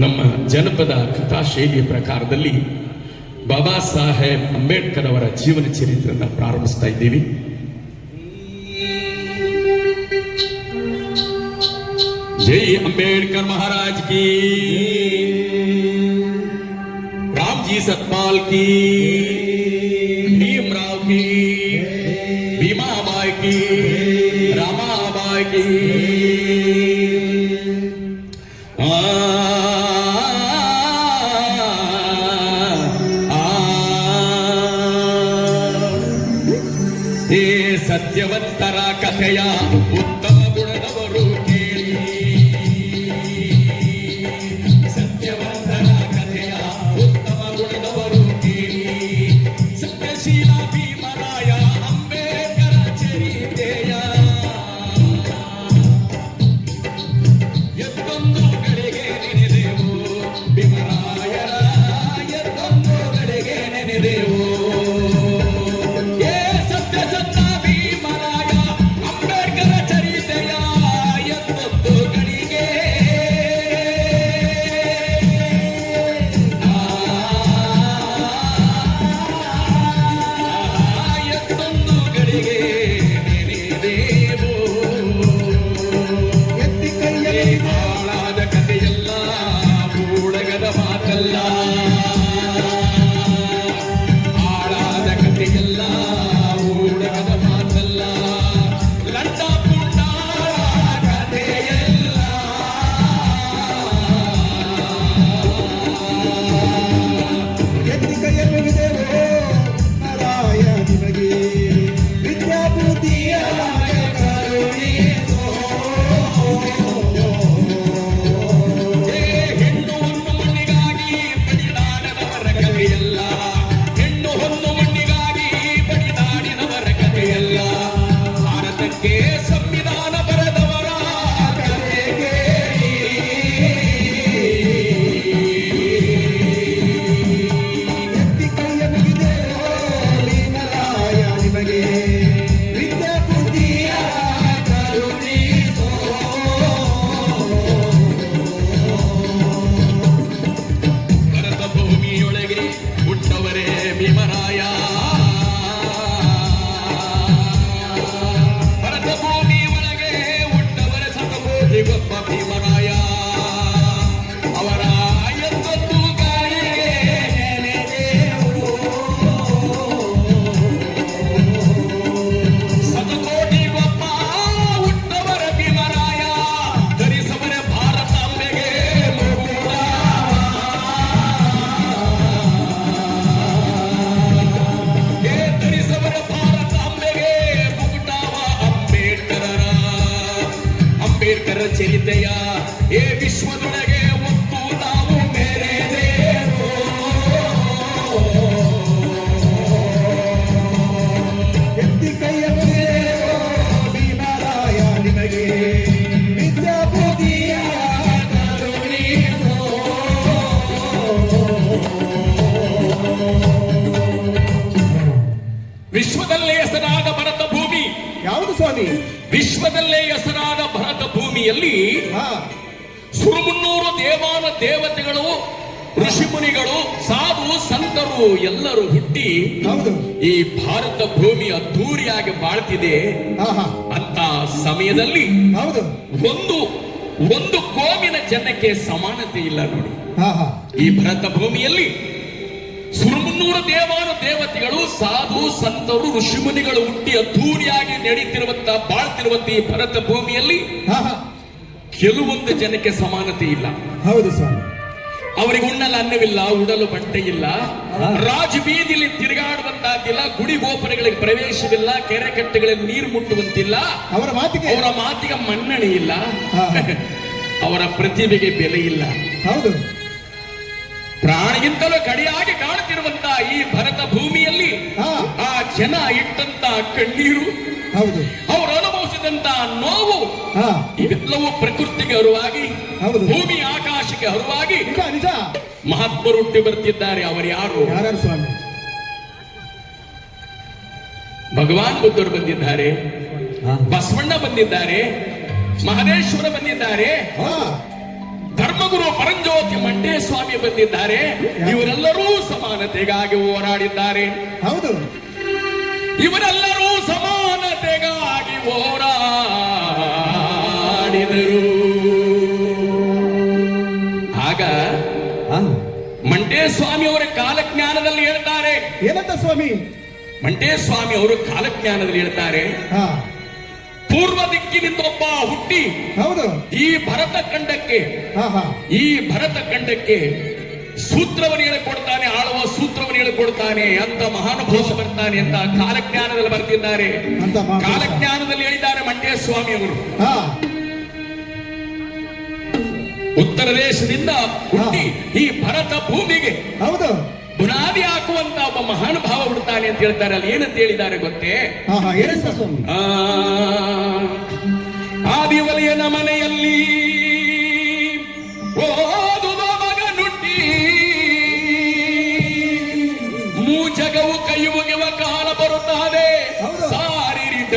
नम जनपद कथा शैली प्रकार बाबा साहेब अंबेडर जीवन चरित्र प्रारंभता जय अंबेडर महाराज की रामजी सतपाल की भीमराव की भीमा की रामा की ಸತಭೂತಿ ಗೊಬ್ಬ ಭೀಮರಾಯ ಚರಿತೆಯ ಏ ವಿಶ್ವದೊಳಗೆ ಒತ್ತು ನಾವು ಮೆರೆದೇವು ಎತ್ತಿ ಕೈಯ ಭೀಮರಾಯ ನಿಮಗೆ ಕರುಣಿಸೋ. ವಿಶ್ವದಲ್ಲೇ ಹೆಸರಾದ ಭರತ ಭೂಮಿ ಯಾವುದು ಸ್ವಾಮಿ? ವಿಶ್ವದಲ್ಲೇ ಹೆಸರಾದ ಹಾ. ಸುರುಮುನ್ನೂರು ದೇವಾನ ದೇವತೆಗಳು ಋಷಿಮುನಿಗಳು ಸಾಧು ಸಂತರು ಎಲ್ಲರೂ ಹುಟ್ಟಿ ಈ ಭಾರತ ಭೂಮಿ ಅದ್ಧೂರಿಯಾಗಿ ಬಾಳ್ತಿದೆ ಅಂತ ಸಮಯದಲ್ಲಿ ಹೌದು. ಒಂದು ಒಂದು ಕೋಮಿನ ಜನಕ್ಕೆ ಸಮಾನತೆ ಇಲ್ಲ ನೋಡಿ. ಈ ಭರತ ಭೂಮಿಯಲ್ಲಿ ಸುರಮುನ್ನೂರು ದೇವಾನು ದೇವತೆಗಳು ಸಾಧು ಸಂತರು ಋಷಿಮುನಿಗಳು ಹುಟ್ಟಿ ಅದ್ಧೂರಿಯಾಗಿ ನಡೀತಿರುವಂತ ಬಾಳ್ತಿರುವಂತ ಈ ಭರತ ಭೂಮಿಯಲ್ಲಿ ಕೆಲವೊಂದು ಜನಕ್ಕೆ ಸಮಾನತೆ ಇಲ್ಲ. ಹೌದು ಸ್ವಾಮಿ. ಅವರಿಗೆ ಉಣ್ಣಲು ಅನ್ನವಿಲ್ಲ ಉಡಲು ಬಟ್ಟೆ ಇಲ್ಲ. ರಾಜ ಬೀದಿಲಿ ತಿರುಗಾಡುವಂತಹದ್ದಿಲ್ಲ ಗುಡಿ ಗೋಪುರಗಳಿಗೆ ಪ್ರವೇಶವಿಲ್ಲ ಕೆರೆ ಕಟ್ಟೆಗಳಲ್ಲಿ ನೀರು ಮುಟ್ಟುವಂತಿಲ್ಲ. ಅವರ ಮಾತಿಗೆ ಅವರ ಮಾತಿಗೆ ಮನ್ನಣೆ ಇಲ್ಲ. ಅವರ ಪ್ರತಿಭೆಗೆ ಬೆಲೆ ಇಲ್ಲ. ಹೌದು. ಪ್ರಾಣಿಗಿಂತಲೂ ಕಡಿಯಾಗಿ ಕಾಣುತ್ತಿರುವಂತ ಈ ಭರತ ಭೂಮಿಯಲ್ಲಿ ಆ ಜನ ಇಟ್ಟಂತ ಕಣ್ಣೀರು. ಹೌದು. ಅವರು ಅನುಭವಿಸಿದಂತ ನೋವು ಇವೆಲ್ಲವೂ ಪ್ರಕೃತಿಗೆ ಹರುವಾಗಿ. ಭೂಮಿ ಆಕಾಶಕ್ಕೆ ಹರುವಾಗಿ ಮಹಾತ್ಮರು ಹುಟ್ಟಿ ಬರ್ತಿದ್ದಾರೆ. ಅವರು ಯಾರು? ಸ್ವಾಮಿ? ಭಗವಾನ್ ಬುದ್ಧರು ಬಂದಿದ್ದಾರೆ. ಬಸವಣ್ಣ ಬಂದಿದ್ದಾರೆ. ಮಹದೇಶ್ವರ ಬಂದಿದ್ದಾರೆ. ಹಾ. ಧರ್ಮಗುರು ಪರಂಜ್ಯೋತಿ ಮಂಡೇ ಸ್ವಾಮಿ ಬಂದಿದ್ದಾರೆ ಇವರೆಲ್ಲರೂ ಸಮಾನತೆಗಾಗಿ ಹೋರಾಡಿದ್ದಾರೆ. ಹೌದು. ಇವರೆಲ್ಲರೂ ಸಮಾನತೆಗಾಗಿ ಹೋರಾಡಿದರು ಆಗ. ಮಂಟೇ ಸ್ವಾಮಿ ಅವರ ಕಾಲಜ್ಞಾನದಲ್ಲಿ ಹೇಳ್ತಾರೆ. ಏನಂತ ಸ್ವಾಮಿ? ಮಂಟೇ ಸ್ವಾಮಿ ಅವರು ಕಾಲಜ್ಞಾನದಲ್ಲಿ ಹೇಳ್ತಾರೆ. ಹಾ ಪೂರ್ವ ದಿಕ್ಕಿನಿಂದ ಒಬ್ಬ ಹುಟ್ಟಿ ಹೌದು. ಈ ಭರತ ಖಂಡಕ್ಕೆ ಹಾ ಹಾ ಈ ಭರತ ಖಂಡಕ್ಕೆ ಸೂತ್ರವನ್ನು ಹೇಳಿಕೊಡ್ತಾನೆ ಆಳುವ ಸೂತ್ರವನ್ನು ಹೇಳಿಕೊಡ್ತಾನೆ ಅಂತ ಮಹಾನುಭಾವ ಬರ್ತಾನೆ ಅಂತ ಕಾಲಜ್ಞಾನದಲ್ಲಿ ಬರ್ತಿದ್ದಾರೆ. ಅಂತ ಕಾಲಜ್ಞಾನದಲ್ಲಿ ಹೇಳಿದ್ದಾರೆ ಮಂಡ್ಯ ಸ್ವಾಮಿ ಅವರು ಉತ್ತರ ದೇಶದಿಂದ ಹುಟ್ಟಿ ಈ ಭರತ ಭೂಮಿಗೆ ಹೌದು. ಬುನಾದಿ ಹಾಕುವಂತ ಒಬ್ಬ ಮಹಾನುಭಾವ ಹುಡ್ತಾನೆ ಅಂತ ಹೇಳ್ತಾರೆ. ಅಲ್ಲಿ ಏನಂತ ಹೇಳಿದ್ದಾರೆ ಗೊತ್ತೇ? ಆದಿವಲಿಯನ ಮನೆಯಲ್ಲಿ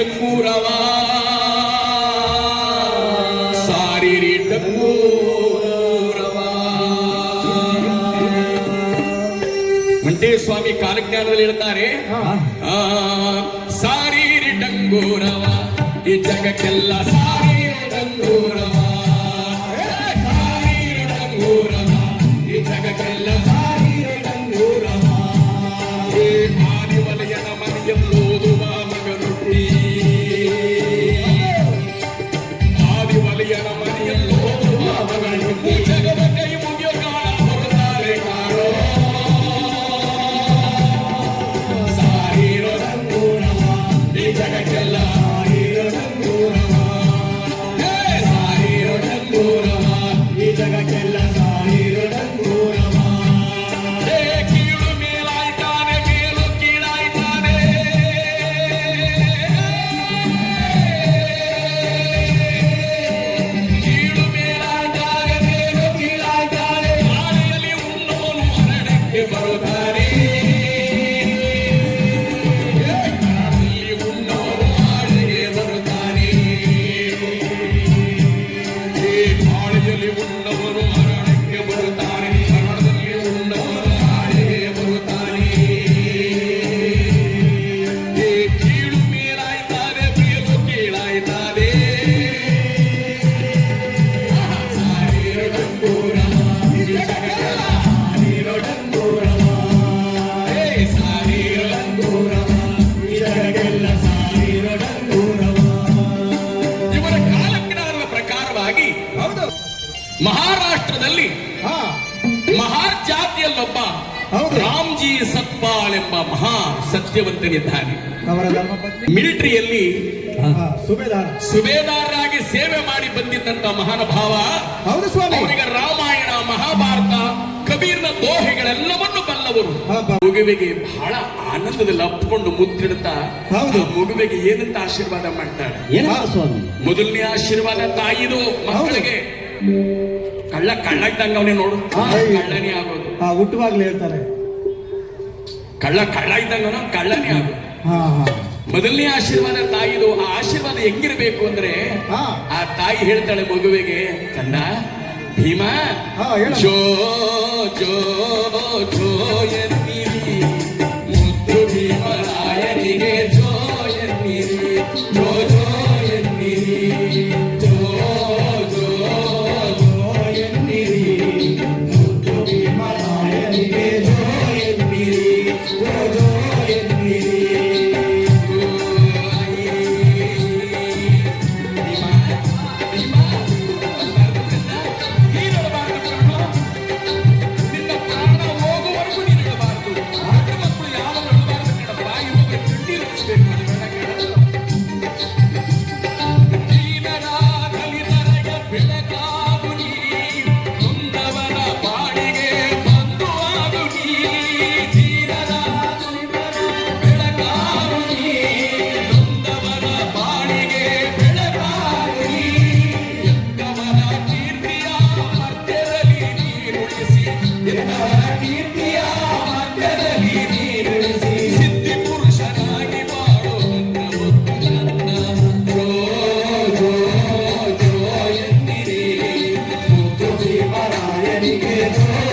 ಡಂಗೂರವ ಸಾರಿರಿ ಡಂಗೂರವ ಮಂಟೇ ಸ್ವಾಮಿ ಕಾಲಜ್ಞಾನದಲ್ಲಿ ಹೇಳ್ತಾರೆ ಸಾರೀರಿ ಡಂಗೂರವ ಈ ಜಗಕ್ಕೆಲ್ಲ ಸಾರಿ ಡಂಗೂರವ ಹೌದು. ರಾಮ್ಜಿ ಸತ್ಪಾಲ್ ಎಂಬ ಮಹಾ ಸತ್ಯವಂತನಿದ್ದಾನೆ. ಅವರ ಧರ್ಮಪತ್ನಿ ಮಿಲಿಟರಿಯಲ್ಲಿ ಸುಬೇದಾರರಾಗಿ ಸೇವೆ ಮಾಡಿ ಬಂದಿದ್ದಂತ ಮಹಾನುಭಾವ ಹೌದು ಸ್ವಾಮಿ. ಅವರಿಗೆ ರಾಮಾಯಣ ಮಹಾಭಾರತ ಕಬೀರ್ನ ದೋಹೆಗಳೆಲ್ಲವನ್ನು ಬಲ್ಲವರು. ಮಗುವಿಗೆ ಬಹಳ ಆನಂದದಲ್ಲಿ ಅಪ್ಕೊಂಡು ಮುತ್ತಿಡ್ತಾ ಮಗುವಿಗೆ ಏನಂತ ಆಶೀರ್ವಾದ ಮಾಡ್ತಾಳೆ? ಮೊದಲನೇ ಆಶೀರ್ವಾದ ತಾಯಿದು ಮಕ್ಕಳಿಗೆ. ಕಳ್ಳ ಕಳ್ಳ ಇದ್ದಂಗ ಅವನೇ ನೋಡು ಕಳ್ಳನೇ ಆಗೋದು. ಹಾ ಹುಟ್ಟುವಾಗ್ಲೇ ಹೇಳ್ತಾರೆ. ಕಳ್ಳ ಕಳ್ಳ ಇದ್ದಂಗ ಕಳ್ಳನೇ ಆಗೋದು. ಹಾ ಹಾ. ಮೊದಲನೇ ಆಶೀರ್ವಾದ ತಾಯಿದು. ಆ ಆಶೀರ್ವಾದ ಹೆಂಗಿರ್ಬೇಕು ಅಂದ್ರೆ. ಆ ತಾಯಿ ಹೇಳ್ತಾಳೆ ಮಗುವಿಗೆ ಚಂದ ಭೀಮಾ. ಜೋ ಜೋ ಜೋ ಎನ್ನಿರಿ. ಮುದ್ದು ಭೀಮರಾಯನಿಗೆ ಜೋ ಎನ್ನಿರಿ. ಜೋ Yeah.